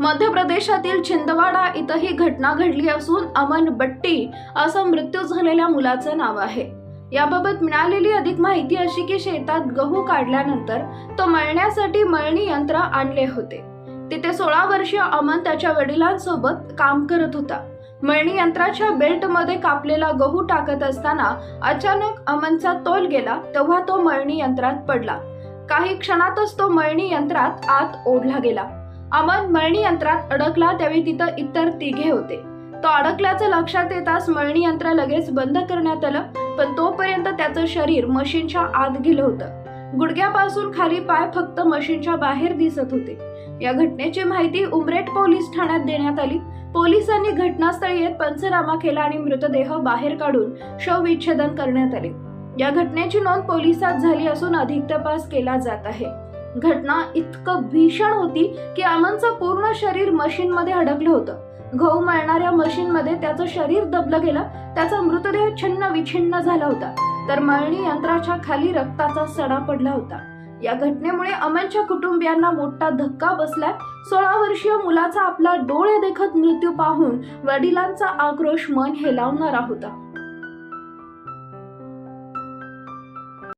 मध्य प्रदेशातील छिंदवाडा इथं ही घटना घडली असून अमन बट्टी असं मृत्यू झालेल्या मुलाचं नाव आहे. याबाबत मिळालेली अधिक माहिती अशी की शेतात गहू काढल्यानंतर तो मळण्यासाठी मळणी यंत्र आणले होते. तिथे सोळा वर्षीय अमन त्याच्या वडिलांसोबत काम करत होता. मळणी यंत्राच्या बेल्टमध्ये कापलेला गहू टाकत असताना अचानक अमनचा तोल गेला तेव्हा तो मळणी यंत्रात पडला. काही क्षणातच तो मळणी यंत्रात आत ओढला गेला. अमन मळणी यंत्रात अडकला त्यावेळी तिथं इतर तिघे होते. तो अडकल्याचं लक्षात येताच मळणी यंत्र लगेच बंद करण्यात आलं पण तोपर्यंत त्याचं शरीर मशीनच्या आत गेलं होतं. गुडघ्यापासून खाली पाय फक्त मशीनच्या बाहेर दिसत होते. या घटनेची माहिती उमरेट पोलीस ठाण्यात देण्यात आली. पोलिसांनी घटनास्थळी येत पंचनामा केला आणि मृतदेह बाहेर काढून शवविच्छेदन करण्यात आले. या घटनेची नोंद पोलिसात झाली असून अधिक तपास केला जात आहे. घटना इतकं भीषण होती की अमनचं पूर्ण शरीर मशीनमध्ये अडकलं होतं. घाऊ मळणाऱ्या मशीनमध्ये त्याचं शरीर दबलं गेलं त्याचा मृतदेह छिन्न विछिन्न झाला होता. तर मळणी यंत्राच्या खाली रक्ताचा सडा पडला होता. या घटनेमुळे अमनच्या कुटुंबियांना मोठा धक्का बसलाय. सोळा वर्षीय मुलाचा आपला डोळे देखत मृत्यू पाहून वडिलांचा आक्रोश मन हेलावणारा होता.